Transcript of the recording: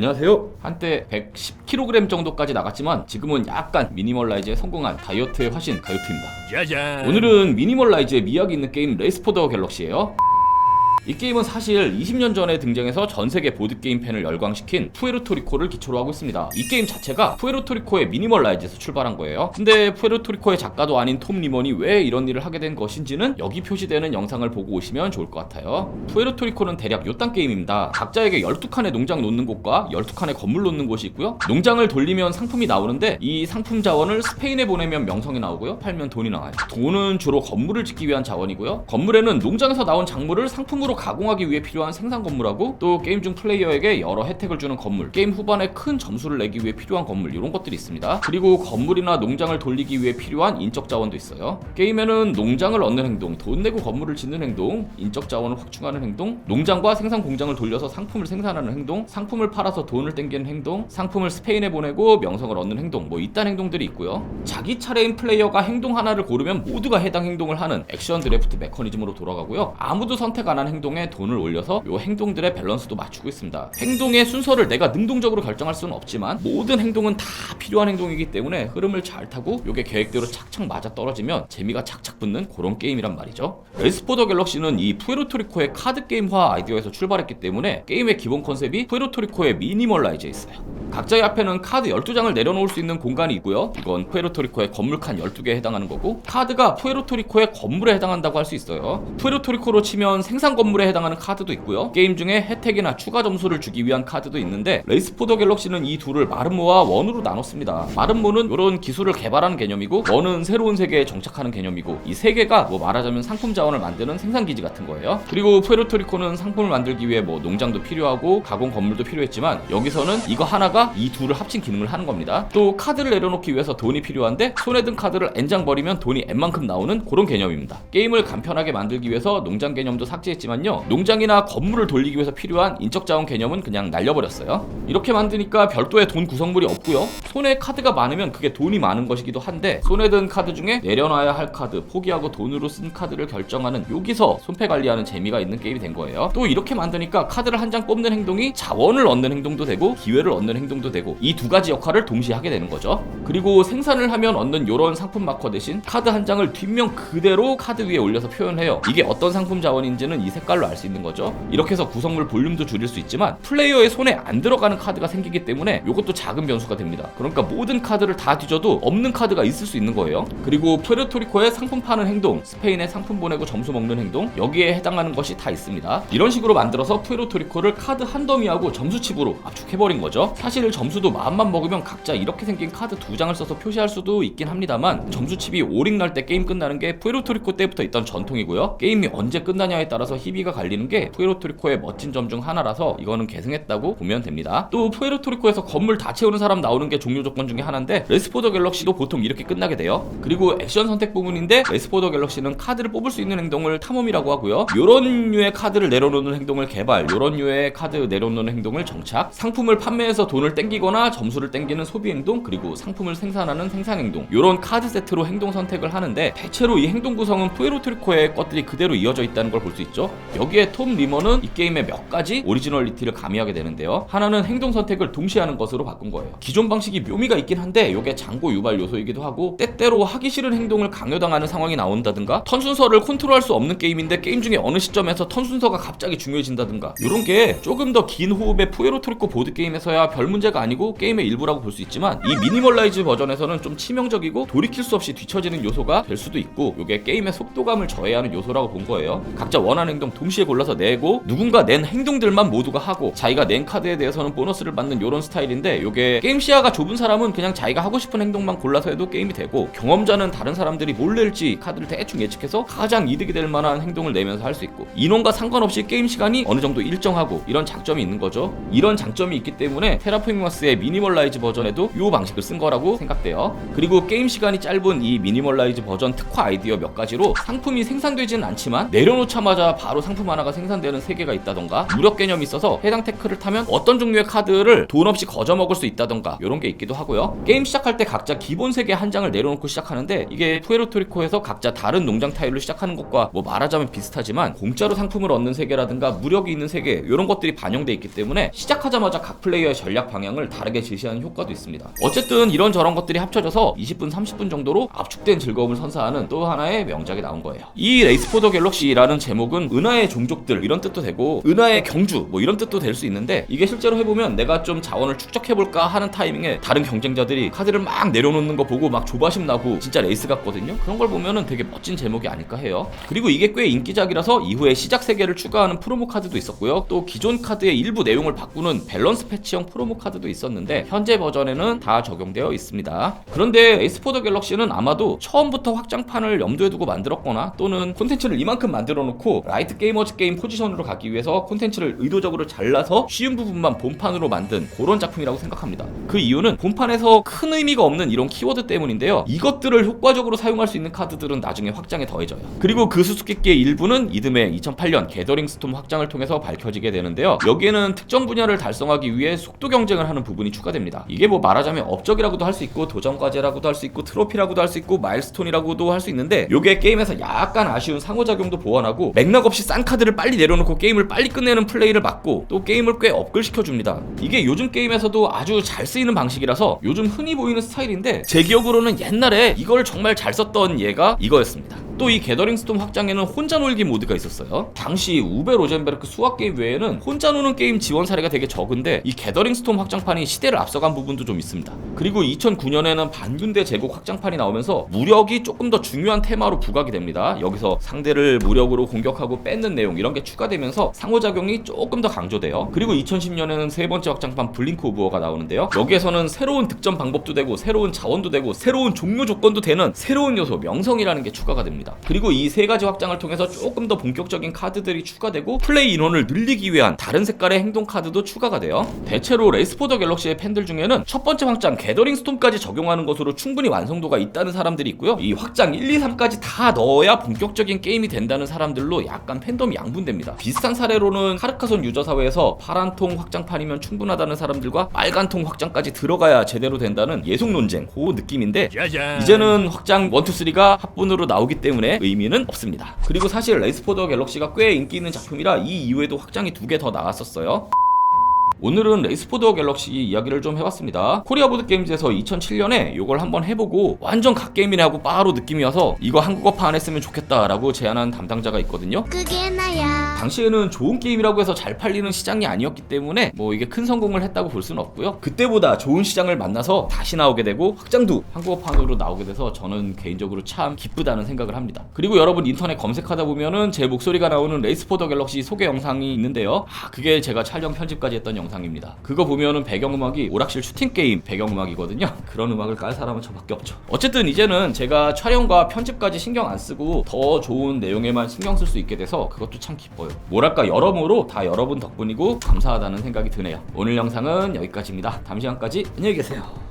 안녕하세요. 한때 110kg 정도까지 나갔지만 지금은 약간 미니멀라이즈에 성공한 다이어트의 화신 가요트입니다. 짜잔. 오늘은 미니멀라이즈의 미학이 있는 게임 레이스포더 갤럭시예요. 이 게임은 사실 20년 전에 등장해서 전 세계 보드게임 팬을 열광시킨 푸에르토리코를 기초로 하고 있습니다. 이 게임 자체가 푸에르토리코의 미니멀라이즈에서 출발한 거예요. 근데 푸에르토리코의 작가도 아닌 톰 리먼이 왜 이런 일을 하게 된 것인지는 여기 표시되는 영상을 보고 오시면 좋을 것 같아요. 푸에르토리코는 대략 요딴 게임입니다. 각자에게 12칸의 농장 놓는 곳과 12칸의 건물 놓는 곳이 있고요. 농장을 돌리면 상품이 나오는데 이 상품 자원을 스페인에 보내면 명성이 나오고요. 팔면 돈이 나와요. 돈은 주로 건물을 짓기 위한 자원이고요. 건물에는 농장에서 나온 작물을 상품으로 가공하기 위해 필요한 생산 건물하고 또 게임 중 플레이어에게 여러 혜택을 주는 건물, 게임 후반에 큰 점수를 내기 위해 필요한 건물 이런 것들이 있습니다. 그리고 건물이나 농장을 돌리기 위해 필요한 인적 자원도 있어요. 게임에는 농장을 얻는 행동, 돈 내고 건물을 짓는 행동, 인적 자원을 확충하는 행동, 농장과 생산 공장을 돌려서 상품을 생산하는 행동, 상품을 팔아서 돈을 땡기는 행동, 상품을 스페인에 보내고 명성을 얻는 행동, 뭐 이딴 행동들이 있고요. 자기 차례인 플레이어가 행동 하나를 고르면 모두가 해당 행동을 하는 액션 드래프트 메커니즘으로 돌아가고요. 아무도 선택 안 한 행동 에 돈을 올려서 요 행동들의 밸런스도 맞추고 있습니다. 행동의 순서를 내가 능동적으로 결정할 수는 없지만 모든 행동은 다 필요한 행동이기 때문에 흐름을 잘 타고 요게 계획대로 착착 맞아 떨어지면 재미가 착착 붙는 그런 게임이란 말이죠. 레스포더 갤럭시는 이 푸에르토리코의 카드 게임화 아이디어에서 출발했기 때문에 게임의 기본 컨셉이 푸에르토리코의 미니멀라이즈에 있어요. 각자의 앞에는 카드 12장을 내려놓을 수 있는 공간이 있고요. 이건 푸에르토리코의 건물 칸 12개에 해당하는 거고 카드가 푸에르토리코의 건물에 해당한다고 할 수 있어요. 푸에르토리코로 치면 생산 건물 에 해당하는 카드도 있고요. 게임 중에 혜택이나 추가 점수를 주기 위한 카드도 있는데 레이스포더 갤럭시는 이 둘을 마름모와 원으로 나눴습니다. 마름모는 이런 기술을 개발하는 개념이고 원은 새로운 세계에 정착하는 개념이고 이 세 개가 뭐 말하자면 상품 자원을 만드는 생산 기지 같은 거예요. 그리고 푸에르토리코는 상품을 만들기 위해 뭐 농장도 필요하고 가공 건물도 필요했지만 여기서는 이거 하나가 이 둘을 합친 기능을 하는 겁니다. 또 카드를 내려놓기 위해서 돈이 필요한데 손에 든 카드를 N장 버리면 돈이 N만큼 나오는 그런 개념입니다. 게임을 간편하게 만들기 위해서 농장 개념도 삭제했지만 요. 농장이나 건물을 돌리기 위해서 필요한 인적 자원 개념은 그냥 날려버렸어요. 이렇게 만드니까 별도의 돈 구성물이 없고요. 손에 카드가 많으면 그게 돈이 많은 것이기도 한데 손에 든 카드 중에 내려놔야 할 카드, 포기하고 돈으로 쓴 카드를 결정하는 여기서 손패 관리하는 재미가 있는 게임이 된 거예요. 또 이렇게 만드니까 카드를 한 장 뽑는 행동이 자원을 얻는 행동도 되고 기회를 얻는 행동도 되고 이 두 가지 역할을 동시에 하게 되는 거죠. 그리고 생산을 하면 얻는 이런 상품 마커 대신 카드 한 장을 뒷면 그대로 카드 위에 올려서 표현해요. 이게 어떤 상품 자원인지는 이 색깔 로 알 수 있는 거죠. 이렇게 해서 구성물 볼륨도 줄일 수 있지만 플레이어의 손에 안 들어가는 카드가 생기기 때문에 이것도 작은 변수가 됩니다. 그러니까 모든 카드를 다 뒤져도 없는 카드가 있을 수 있는 거예요. 그리고 푸에르토리코의 상품 파는 행동, 스페인의 상품 보내고 점수 먹는 행동 여기에 해당하는 것이 다 있습니다. 이런 식으로 만들어서 푸에르토리코를 카드 한 더미하고 점수칩으로 압축해버린 거죠. 사실 점수도 마음만 먹으면 각자 이렇게 생긴 카드 두 장을 써서 표시할 수도 있긴 합니다만 점수칩이 오링 날 때 게임 끝나는 게 푸에르토리코 때부터 있던 전통이고요. 게임이 언제 끝나냐에 따라서 희비 가 갈리는 게 푸에르토리코의 멋진 점 중 하나라서 이거는 계승했다고 보면 됩니다. 또 푸에르토리코에서 건물 다 채우는 사람 나오는 게 종료 조건 중에 하나인데 레스포더 갤럭시도 보통 이렇게 끝나게 돼요. 그리고 액션 선택 부분인데 레스포더 갤럭시는 카드를 뽑을 수 있는 행동을 탐험이라고 하고요. 요런 류의 카드를 내려놓는 행동을 개발, 요런 류의 카드 내려놓는 행동을 정착, 상품을 판매해서 돈을 땡기거나 점수를 땡기는 소비 행동, 그리고 상품을 생산하는 생산 행동. 요런 카드 세트로 행동 선택을 하는데 대체로 이 행동 구성은 푸에르토리코의 것들이 그대로 이어져 있다는 걸 볼 수 있죠. 여기에 톰 리머는 이 게임의 몇 가지 오리지널리티를 가미하게 되는데요. 하나는 행동 선택을 동시에 하는 것으로 바꾼 거예요. 기존 방식이 묘미가 있긴 한데 이게 장고 유발 요소이기도 하고 때때로 하기 싫은 행동을 강요당하는 상황이 나온다든가 턴 순서를 컨트롤할 수 없는 게임인데 게임 중에 어느 시점에서 턴 순서가 갑자기 중요해진다든가 이런 게 조금 더 긴 호흡의 푸에로토리코 보드 게임에서야 별 문제가 아니고 게임의 일부라고 볼 수 있지만 이 미니멀라이즈 버전에서는 좀 치명적이고 돌이킬 수 없이 뒤처지는 요소가 될 수도 있고 이게 게임의 속도감을 저해하는 요소라고 본 거예요. 각자 원하는 행동 동시에 골라서 내고 누군가 낸 행동들만 모두가 하고 자기가 낸 카드에 대해서는 보너스를 받는 요런 스타일인데 이게 게임 시야가 좁은 사람은 그냥 자기가 하고 싶은 행동만 골라서 해도 게임이 되고 경험자는 다른 사람들이 뭘 낼지 카드를 대충 예측해서 가장 이득이 될 만한 행동을 내면서 할 수 있고 인원과 상관없이 게임 시간이 어느 정도 일정하고 이런 장점이 있는 거죠. 이런 장점이 있기 때문에 테라포밍마스의 미니멀라이즈 버전에도 이 방식을 쓴 거라고 생각돼요. 그리고 게임 시간이 짧은 이 미니멀라이즈 버전 특화 아이디어 몇 가지로 상품이 생산되지는 않지만 내려놓자마자 바로 바로 상품 하나가 생산되는 세계가 있다던가 무력 개념이 있어서 해당 테크를 타면 어떤 종류의 카드를 돈 없이 거저 먹을 수 있다던가 이런 게 있기도 하고요. 게임 시작할 때 각자 기본 세계 한 장을 내려놓고 시작하는데 이게 푸에르토리코에서 각자 다른 농장 타일로 시작하는 것과 뭐 말하자면 비슷하지만 공짜로 상품을 얻는 세계라든가 무력이 있는 세계 이런 것들이 반영돼 있기 때문에 시작하자마자 각 플레이어의 전략 방향을 다르게 제시하는 효과도 있습니다. 어쨌든 이런 저런 것들이 합쳐져서 20분 30분 정도로 압축된 즐거움을 선사하는 또 하나의 명작이 나온 거예요. 이 레이스포더 갤럭시라는 제목은 은하의 종족들 이런 뜻도 되고 은하의 경주 뭐 이런 뜻도 될 수 있는데 이게 실제로 해보면 내가 좀 자원을 축적해볼까 하는 타이밍에 다른 경쟁자들이 카드를 막 내려놓는 거 보고 막 조바심 나고 진짜 레이스 같거든요. 그런 걸 보면은 되게 멋진 제목이 아닐까 해요. 그리고 이게 꽤 인기작이라서 이후에 시작 세계를 추가하는 프로모 카드도 있었고요. 또 기존 카드의 일부 내용을 바꾸는 밸런스 패치형 프로모 카드도 있었는데 현재 버전에는 다 적용되어 있습니다. 그런데 에이스포더 갤럭시는 아마도 처음부터 확장판을 염두에 두고 만들었거나 또는 콘텐츠를 이만큼 만들어 놓고 라이트 게 이머즈 게임 포지션으로 가기 위해서 콘텐츠를 의도적으로 잘라서 쉬운 부분만 본판으로 만든 그런 작품이라고 생각합니다. 그 이유는 본판에서 큰 의미가 없는 이런 키워드 때문인데요. 이것들을 효과적으로 사용할 수 있는 카드들은 나중에 확장에 더해져요. 그리고 그 수수께끼의 일부는 이듬해 2008년 게더링 스톰 확장을 통해서 밝혀지게 되는데요. 여기에는 특정 분야를 달성하기 위해 속도 경쟁을 하는 부분이 추가됩니다. 이게 뭐 말하자면 업적이라고도 할 수 있고 도전 과제라고도 할 수 있고 트로피라고도 할 수 있고 마일스톤이라고도 할 수 있는데 요게 게임에서 약간 아쉬운 상호작용도 보완하고 맥락 없이 싼 카드를 빨리 내려놓고 게임을 빨리 끝내는 플레이를 막고 또 게임을 꽤 업글 시켜줍니다. 이게 요즘 게임에서도 아주 잘 쓰이는 방식이라서 요즘 흔히 보이는 스타일인데 제 기억으로는 옛날에 이걸 정말 잘 썼던 얘가 이거였습니다. 또 이 게더링 스톰 확장에는 혼자 놀기 모드가 있었어요. 당시 우베 로젠베르크 수학 게임 외에는 혼자 노는 게임 지원 사례가 되게 적은데 이 게더링 스톰 확장판이 시대를 앞서간 부분도 좀 있습니다. 그리고 2009년에는 반균대 제국 확장판이 나오면서 무력이 조금 더 중요한 테마로 부각이 됩니다. 여기서 상대를 무력으로 공격하고 뺏는 내용 이런 게 추가되면서 상호작용이 조금 더 강조돼요. 그리고 2010년에는 세 번째 확장판 블링크 오브 워가 나오는데요. 여기에서는 새로운 득점 방법도 되고 새로운 자원도 되고 새로운 종료 조건도 되는 새로운 요소 명성이라는 게 추가가 됩니다. 그리고 이 세 가지 확장을 통해서 조금 더 본격적인 카드들이 추가되고 플레이 인원을 늘리기 위한 다른 색깔의 행동 카드도 추가가 돼요. 대체로 레이스포더 갤럭시의 팬들 중에는 첫 번째 확장 게더링 스톰까지 적용하는 것으로 충분히 완성도가 있다는 사람들이 있고요. 이 확장 1, 2, 3까지 다 넣어야 본격적인 게임이 된다는 사람들로 약간 팬덤이 양분됩니다. 비슷한 사례로는 카르카손 유저 사회에서 파란 통 확장판이면 충분하다는 사람들과 빨간 통 확장까지 들어가야 제대로 된다는 예속 논쟁 그 느낌인데 짜잔. 이제는 확장 1, 2, 3가 합본으로 나오기 때문에 의미는 없습니다. 그리고 사실 레이스포더 갤럭시가 꽤 인기 있는 작품이라 이 이후에도 확장이 두 개 더 나왔었어요. 오늘은 레이스포더 갤럭시 이야기를 좀 해봤습니다. 코리아 보드 게임즈에서 2007년에 이걸 한번 해보고 완전 갓게임이네 하고 바로 느낌이 와서 이거 한국어판 했으면 좋겠다라고 제안한 담당자가 있거든요. 그게 나야. 당시에는 좋은 게임이라고 해서 잘 팔리는 시장이 아니었기 때문에 뭐 이게 큰 성공을 했다고 볼 수는 없고요. 그때보다 좋은 시장을 만나서 다시 나오게 되고 확장도 한국어판으로 나오게 돼서 저는 개인적으로 참 기쁘다는 생각을 합니다. 그리고 여러분 인터넷 검색하다 보면은 제 목소리가 나오는 레이스포더 갤럭시 소개 영상이 있는데요. 아 그게 제가 촬영 편집까지 했던 영상입니다. 그거 보면은 배경음악이 오락실 슈팅 게임 배경음악이거든요. 그런 음악을 깔 사람은 저밖에 없죠. 어쨌든 이제는 제가 촬영과 편집까지 신경 안 쓰고 더 좋은 내용에만 신경 쓸 수 있게 돼서 그것도 참 기뻐 요. 뭐랄까 여러모로 다 여러분 덕분이고 감사하다는 생각이 드네요. 오늘 영상은 여기까지입니다. 다음 시간까지 안녕히 계세요.